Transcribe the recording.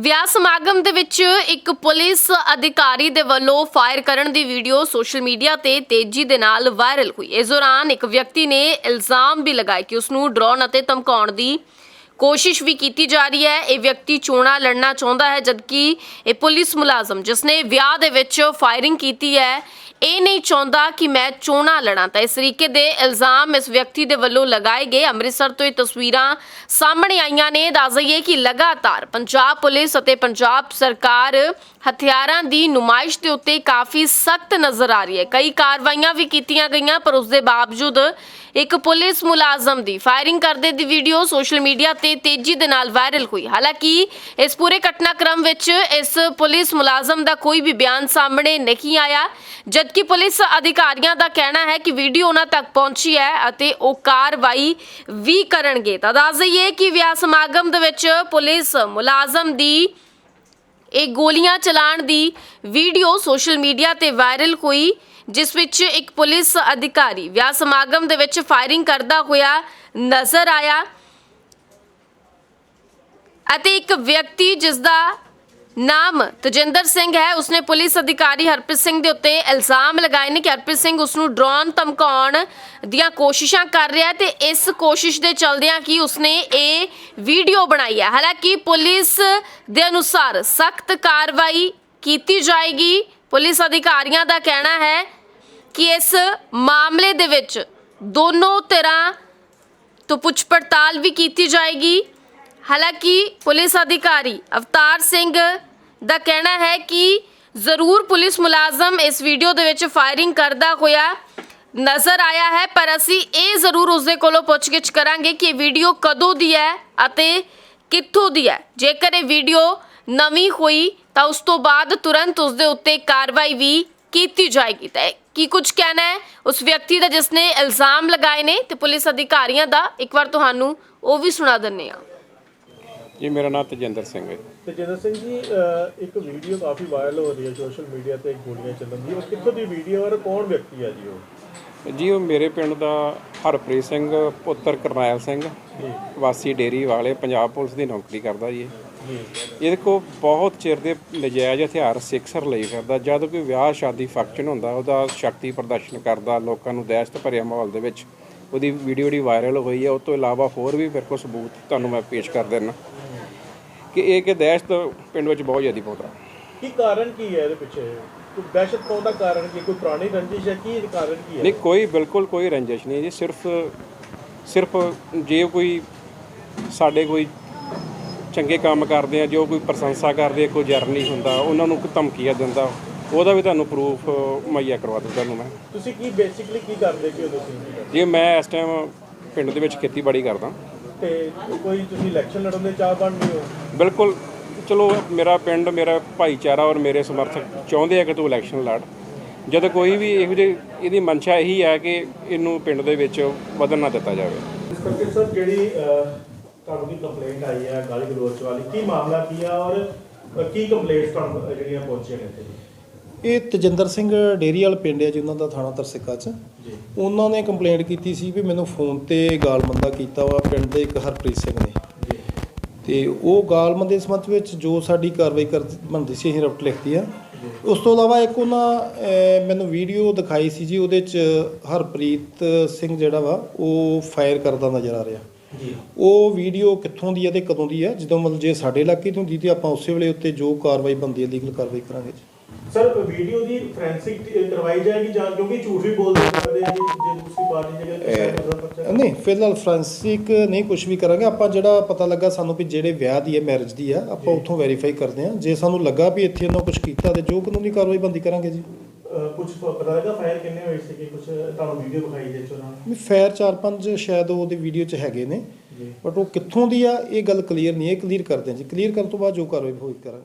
ਵਿਆਹ ਸਮਾਗਮ ਦੇ ਵਿੱਚ ਇੱਕ ਪੁਲਿਸ ਅਧਿਕਾਰੀ ਦੇ ਵੱਲੋਂ ਫਾਇਰ ਕਰਨ ਦੀ ਵੀਡੀਓ ਸੋਸ਼ਲ ਮੀਡੀਆ ਤੇ ਤੇਜ਼ੀ ਦੇ ਨਾਲ ਵਾਇਰਲ ਹੋਈ। ਇਸ ਦੌਰਾਨ ਇੱਕ ਵਿਅਕਤੀ ਨੇ ਇਲਜ਼ਾਮ ਵੀ ਲਗਾਇਆ ਕਿ ਉਸ ਨੂੰ ਡਰਾਉਣ ਅਤੇ ਧਮਕਾਉਣ ਦੀ ਕੋਸ਼ਿਸ਼ ਵੀ ਕੀਤੀ ਜਾ ਰਹੀ ਹੈ। ਇਹ ਵਿਅਕਤੀ ਚੋਣਾਂ ਲੜਨਾ ਚਾਹੁੰਦਾ ਹੈ, ਜਦਕਿ ਇਹ ਪੁਲਿਸ ਮੁਲਾਜ਼ਮ, ਜਿਸ ਨੇ ਵਿਆਹ ਦੇ ਵਿੱਚ ਫਾਇਰਿੰਗ ਕੀਤੀ ਹੈ ਇਹ ਨਹੀਂ ਚਾਹੁੰਦਾ ਕਿ ਮੈਂ ਚੋਣਾਂ ਲੜਾਂ ਤਾਂ ਇਸ ਤਰੀਕੇ ਦੇ ਇਲਜ਼ਾਮ ਇਸ ਵਿਅਕਤੀ ਦੇ ਵੱਲੋਂ ਲਗਾਏ ਗਏ। ਅੰਮ੍ਰਿਤਸਰ ਤੋਂ ਇਹ ਤਸਵੀਰਾਂ ਸਾਹਮਣੇ ਆਈਆਂ ਨੇ। ਦੱਸ ਦਈਏ ਕਿ ਲਗਾਤਾਰ ਪੰਜਾਬ ਪੁਲਿਸ ਅਤੇ ਪੰਜਾਬ ਸਰਕਾਰ ਹਥਿਆਰਾਂ ਦੀ ਨੁਮਾਇਸ਼ ਦੇ ਉੱਤੇ ਕਾਫੀ ਸਖਤ ਨਜ਼ਰ ਆ ਰਹੀ ਹੈ। ਕਈ ਕਾਰਵਾਈਆਂ ਵੀ ਕੀਤੀਆਂ ਗਈਆਂ, ਪਰ ਉਸ ਦੇ ਬਾਵਜੂਦ ਇੱਕ ਪੁਲਿਸ ਮੁਲਾਜ਼ਮ ਦੀ ਫਾਇਰਿੰਗ ਕਰਦੇ ਦੀ ਵੀਡੀਓ ਸੋਸ਼ਲ ਮੀਡੀਆ ਤੇ ਤੇਜ਼ੀ ਦੇ ਨਾਲ ਵਾਇਰਲ ਹੋਈ। ਹਾਲਾਂਕਿ ਇਸ ਪੂਰੇ ਘਟਨਾਕ੍ਰਮ ਵਿੱਚ ਇਸ ਪੁਲਿਸ ਮੁਲਾਜ਼ਮ ਦਾ ਕੋਈ ਵੀ ਬਿਆਨ ਸਾਹਮਣੇ ਨਹੀਂ ਆਇਆ। ਜਦ ਜਦਕਿ ਪੁਲਿਸ ਅਧਿਕਾਰੀਆਂ ਦਾ ਕਹਿਣਾ ਹੈ ਕਿ ਵੀਡੀਓ ਉਹਨਾਂ ਤੱਕ ਪਹੁੰਚੀ ਹੈ ਅਤੇ ਉਹ ਕਾਰਵਾਈ ਵੀ ਕਰਨਗੇ। ਤਾਂ ਦੱਸ ਦਈਏ ਕਿ ਵਿਆਹ ਸਮਾਗਮ ਦੇ ਵਿੱਚ ਪੁਲਿਸ ਮੁਲਾਜ਼ਮ ਦੀ ਇਹ ਗੋਲੀਆਂ ਚਲਾਉਣ ਦੀ ਵੀਡੀਓ ਸੋਸ਼ਲ ਮੀਡੀਆ ਤੇ ਵਾਇਰਲ ਹੋਈ, ਜਿਸ ਵਿੱਚ ਇੱਕ ਪੁਲਿਸ ਅਧਿਕਾਰੀ ਵਿਆਹ ਸਮਾਗਮ ਦੇ ਵਿੱਚ ਫਾਇਰਿੰਗ ਕਰਦਾ ਹੋਇਆ ਨਜ਼ਰ ਆਇਆ ਅਤੇ ਇੱਕ ਵਿਅਕਤੀ ਜਿਸ ਦਾ ਨਾਮ ਤਜਿੰਦਰ ਸਿੰਘ ਹੈ। ਉਸਨੇ ਪੁਲਿਸ ਅਧਿਕਾਰੀ ਹਰਪ੍ਰੀਤ ਸਿੰਘ ਦੇ ਉੱਤੇ ਇਲਜ਼ਾਮ ਲਗਾਏ ਨੇ ਕਿ ਹਰਪ੍ਰੀਤ ਸਿੰਘ ਉਸ ਨੂੰ ਡਰਾਉਣ ਧਮਕਾਉਣ ਦੀਆਂ ਕੋਸ਼ਿਸ਼ਾਂ ਕਰ ਰਿਹਾ ਹੈ ਤੇ ਇਸ ਕੋਸ਼ਿਸ਼ ਦੇ ਚਲਦਿਆਂ ਕਿ ਉਸਨੇ ਇਹ ਵੀਡੀਓ ਬਣਾਈ ਹੈ। ਹਾਲਾਂਕਿ ਪੁਲਿਸ ਦੇ ਅਨੁਸਾਰ ਸਖਤ ਕਾਰਵਾਈ ਕੀਤੀ ਜਾਏਗੀ। ਪੁਲਿਸ ਅਧਿਕਾਰੀਆਂ ਦਾ ਕਹਿਣਾ ਹੈ ਕਿ ਇਸ ਮਾਮਲੇ ਦੇ ਵਿੱਚ ਦੋਨੋਂ ਧਿਰਾਂ ਤੋਂ ਪੁੱਛ ਪੜਤਾਲ ਵੀ ਕੀਤੀ ਜਾਏਗੀ। ਹਾਲਾਂਕਿ ਪੁਲਿਸ ਅਧਿਕਾਰੀ ਅਵਤਾਰ ਸਿੰਘ ਦਾ ਕਹਿਣਾ ਹੈ ਕਿ ਜ਼ਰੂਰ ਪੁਲਿਸ ਮੁਲਾਜ਼ਮ ਇਸ ਵੀਡੀਓ ਦੇ ਵਿੱਚ ਫਾਇਰਿੰਗ ਕਰਦਾ ਹੋਇਆ ਨਜ਼ਰ ਆਇਆ ਹੈ, ਪਰ ਅਸੀਂ ਇਹ ਜ਼ਰੂਰ ਉਸਦੇ ਕੋਲੋਂ ਪੁੱਛਗਿੱਛ ਕਰਾਂਗੇ ਕਿ ਇਹ ਵੀਡੀਓ ਕਦੋਂ ਦੀ ਹੈ ਅਤੇ ਕਿੱਥੋਂ ਦੀ ਹੈ। ਜੇਕਰ ਇਹ ਵੀਡੀਓ ਨਵੀਂ ਹੋਈ ਤਾਂ ਉਸ ਤੋਂ ਬਾਅਦ ਤੁਰੰਤ ਉਸ ਦੇ ਉੱਤੇ ਕਾਰਵਾਈ ਵੀ ਕੀਤੀ ਜਾਏਗੀ। ਤਾਂ ਕੀ ਕੁਝ ਕਹਿਣਾ ਹੈ? ਉਸ ਵਿਅਕਤੀ ਦਾ ਜਿਸ ਨੇ ਇਲਜ਼ਾਮ ਲਗਾਏ ਨੇ ਤੇ ਪੁਲਿਸ ਅਧਿਕਾਰੀਆਂ ਦਾ, ਇੱਕ ਵਾਰ ਤੁਹਾਨੂੰ ਉਹ ਵੀ ਸੁਣਾ ਦਿੰਨੇ ਆ ਜੀ ਮੇਰਾ ਨਾਮ ਤਜਿੰਦਰ ਸਿੰਘ ਹੈ। ਤੇਜਿੰਦਰ ਸਿੰਘ ਜੀ ਇੱਕ ਵੀਡੀਓ ਕਾਫੀ ਵਾਇਰਲ ਹੋ ਰਹੀ ਹੈ ਸੋਸ਼ਲ ਮੀਡੀਆ ਤੇ ਗੋਲੀਆਂ ਚੱਲਣ ਦੀ। ਉਹ ਕਿੱਥੋਂ ਦੀ ਵੀਡੀਓ ਔਰ ਕੌਣ ਵਿਅਕਤੀ ਹੈ ਜੀ ਉਹ? ਜੀ ਉਹ ਮੇਰੇ ਪਿੰਡ ਦਾ ਹਰਪ੍ਰੀਤ ਸਿੰਘ ਪੁੱਤਰ ਕਰਨੈਲ ਸਿੰਘ ਵਾਸੀ ਡੇਰੀ ਵਾਲੇ ਪੰਜਾਬ ਪੁਲਿਸ ਦੀ ਨੌਕਰੀ ਕਰਦਾ ਜੀ ਇਹ। ਜੀ। ਇਹਦੇ ਕੋ ਬਹੁਤ ਚਿਰ ਦੇ ਨਜਾਇਜ਼ ਹਥਿਆਰ ਸਿੱਖਸਰ ਲਈ ਫਿਰਦਾ। ਜਦ ਕੋਈ ਵਿਆਹ ਸ਼ਾਦੀ ਫੰਕਸ਼ਨ ਹੁੰਦਾ ਉਹਦਾ ਸ਼ਕਤੀ ਪ੍ਰਦਰਸ਼ਨ ਕਰਦਾ ਲੋਕਾਂ ਨੂੰ ਦਹਿਸ਼ਤ ਭਰਿਆ ਮਾਹੌਲ ਦੇ ਵਿੱਚ। ਉਹਦੀ ਵੀਡੀਓ ਜਿਹੜੀ ਵਾਇਰਲ ਹੋਈ ਹੈ ਉਸ ਤੋਂ ਇਲਾਵਾ ਹੋਰ ਵੀ ਮੇਰੇ ਕੋਲ ਸਬੂਤ ਤੁਹਾਨੂੰ ਮੈਂ ਪੇਸ਼ ਕਰ ਦਿੰਦਾ। ਕਿ ਇਹ ਕਿ ਦਹਿਸ਼ਤ ਪਿੰਡ ਵਿੱਚ ਬਹੁਤ ਜ਼ਿਆਦਾ ਪਾਉਂਦਾ ਕੀ ਕਾਰਨ ਕੀ ਹੈ ਇਹਦੇ ਪਿੱਛੇ? ਕੋਈ ਦਹਿਸ਼ਤ ਪਾਉਣ ਦਾ ਕਾਰਨ ਕੀ? ਕੋਈ ਪੁਰਾਣੀ ਰੰਜਿਸ਼ ਹੈ? ਕੀ ਕਾਰਨ ਕੀ ਹੈ? ਨਹੀਂ ਕੋਈ ਬਿਲਕੁਲ ਕੋਈ ਰੰਜਿਸ਼ ਨਹੀਂ ਜੀ। ਸਿਰਫ ਸਿਰਫ ਜੇ ਕੋਈ ਸਾਡੇ ਕੋਈ ਚੰਗੇ ਕੰਮ ਕਰਦੇ ਆ ਜੋ ਕੋਈ ਪ੍ਰਸ਼ੰਸਾ ਕਰਦੇ ਕੋਈ ਜਰਨੀ ਹੁੰਦਾ ਉਹਨਾਂ ਨੂੰ ਧਮਕੀਆਂ ਦਿੰਦਾ ਉਹਦਾ ਵੀ ਤੁਹਾਨੂੰ ਪ੍ਰੂਫ ਮੁਹੱਈਆ ਕਰਵਾ ਦੂੰ ਤੁਹਾਨੂੰ ਮੈਂ। ਤੁਸੀਂ ਕੀ ਬੇਸਿਕਲੀ ਕੀ ਕਰਦੇ ਕਿ ਤੁਸੀਂ ਜੇ ਮੈਂ ਇਸ ਟਾਈਮ ਪਿੰਡ ਦੇ ਵਿੱਚ ਖੇਤੀਬਾੜੀ ਕਰਦਾ। ਤੇ ਕੋਈ ਤੁਸੀਂ ਇਲੈਕਸ਼ਨ ਲੜਨ ਦੇ ਚਾਹ ਬਣਦੇ ਹੋ? ਬਿਲਕੁਲ ਚਲੋ ਮੇਰਾ ਪਿੰਡ ਮੇਰਾ ਭਾਈਚਾਰਾ ਔਰ ਮੇਰੇ ਸਮਰਥਕ ਚਾਹੁੰਦੇ ਆ ਕਿ ਤੂੰ ਇਲੈਕਸ਼ਨ ਲੜ। ਜਦ ਕੋਈ ਵੀ ਇਹੋ ਜਿਹੀ ਇਹਦੀ ਮਨਸ਼ਾ ਇਹੀ ਹੈ ਕਿ ਇਹਨੂੰ ਪਿੰਡ ਦੇ ਵਿੱਚ ਵਧਣ ਨਾ ਦਿੱਤਾ ਜਾਵੇ। ਇਸ ਕਰਕੇ ਸਰ ਜਿਹੜੀ ਤੁਹਾਨੂੰ ਦੀ ਕੰਪਲੇਂਟ ਆਈ ਹੈ ਗਾਲੀ ਗਲੋਚ ਵਾਲੀ ਕੀ ਮਾਮਲਾ ਕੀ ਆ ਔਰ ਕੀ ਕੰਪਲੇਂਟਸ ਤੁਹਾਨੂੰ ਅਹ, ਜਿਹੜੀਆਂ ਪਹੁੰਚੀਆਂ ਨੇ ਇੱਥੇ? ਇਹ ਤਜਿੰਦਰ ਸਿੰਘ ਡੇਰੀ ਵਾਲ ਪਿੰਡ ਹੈ ਜੀ ਉਹਨਾਂ ਦਾ ਥਾਣਾ ਤਰਸਿੱਕਾ ਚ। ਜੀ। ਉਹਨਾਂ ਨੇ ਕੰਪਲੇਂਟ ਕੀਤੀ ਸੀ ਵੀ ਮੈਨੂੰ ਫੋਨ ਤੇ ਗਾਲਮੰਦਾ ਕੀਤਾ ਵਾ ਪਿੰਡ ਦੇ ਇੱਕ ਹਰਪ੍ਰੀਤ ਸਿੰਘ ਨੇ। ਤੇ ਉਹ ਗਾਲਮੰਦੇ ਸੰਬੰਧ ਵਿੱਚ ਜੋ ਸਾਡੀ ਕਾਰਵਾਈ ਕਰ ਬਣਦੀ ਸੀ ਅਸੀਂ ਰਿਪੋਰਟ ਲਿਖਤੀ ਆ। ਉਸ ਤੋਂ ਇਲਾਵਾ ਇੱਕ ਉਹਨਾਂ ਮੈਨੂੰ ਵੀਡੀਓ ਦਿਖਾਈ ਸੀ ਜੀ ਉਹਦੇ ਚ ਹਰਪ੍ਰੀਤ ਸਿੰਘ ਜਿਹੜਾ ਵਾ ਉਹ ਫਾਇਰ ਕਰਦਾ ਨਜ਼ਰ ਆ ਰਿਹਾ। ਜੀ। ਉਹ ਵੀਡੀਓ ਕਿੱਥੋਂ ਦੀ ਹੈ ਤੇ ਕਦੋਂ ਦੀ ਹੈ ਜਦੋਂ ਮਤਲਬ ਜੇ ਸਾਡੇ ਇਲਾਕੇ ਤੋਂ ਹੁੰਦੀ ਤੇ ਆਪਾਂ ਉਸੇ ਵੇਲੇ ਉੱਤੇ ਜੋ ਕਾਰਵਾਈ ਬਣਦੀ ਹੈ ਲੀਗਲ ਕਾਰਵਾਈ ਕਰਾਂਗੇ ਜੀ। ਸਰ ਵੀਡੀਓ ਦੀ ਫੋਰੈਂਸਿਕ ਕਰਵਾਈ ਜਾਏਗੀ ਜਾਂ ਕਿਉਂਕਿ ਝੂਠ ਵੀ ਬੋਲ ਸਕਦੇ ਆ ਜੀ ਦੂਸਰੀ ਪਾਰਟੀ ਜਿਹੜੇ ਨਹੀਂ ਫਿਲਹਾਲ ਫ੍ਰਾਂਸਿਕ ਨਹੀਂ ਕੁਝ ਵੀ ਕਰਾਂਗੇ। ਆਪਾਂ ਜਿਹੜਾ ਪਤਾ ਲੱਗਾ ਸਾਨੂੰ ਵੀ ਜਿਹੜੇ ਵਿਆਹ ਦੀ ਹੈ ਮੈਰਿਜ ਦੀ ਆ ਆਪਾਂ ਉੱਥੋਂ ਵੈਰੀਫਾਈ ਕਰਦੇ ਹਾਂ। ਜੇ ਸਾਨੂੰ ਲੱਗਾ ਵੀ ਇੱਥੇ ਉਹਨਾਂ ਕੁਝ ਕੀਤਾ ਤੇ ਜੋ ਕਾਨੂੰਨੀ ਕਾਰਵਾਈ ਬੰਦੀ ਕਰਾਂਗੇ ਜੀ। ਕੁਝ ਪਤਾ ਲੱਗਾ ਫਾਇਰ ਕਿੰਨੇ ਹੋਏ ਸੀ ਕਿ ਕੁਝ ਤੁਹਾਨੂੰ ਵੀਡੀਓ ਵਿਖਾਈ ਦੇ ਚੋਂ ਵੀ ਫੈਰ ਚਾਰ ਪੰਜ ਸ਼ਾਇਦ ਉਹਦੇ ਵੀਡੀਓ 'ਚ ਹੈਗੇ ਨੇ। ਬਟ ਉਹ ਕਿੱਥੋਂ ਦੀ ਆ ਇਹ ਗੱਲ ਕਲੀਅਰ ਨਹੀਂ ਹੈ ਕਲੀਅਰ ਕਰਦੇ ਹਾਂ ਜੀ। ਕਲੀਅਰ ਕਰਨ ਤੋਂ ਬਾਅਦ ਜੋ ਕਾਰਵਾਈ ਹੋਈ ਕਰਾਂਗੇ।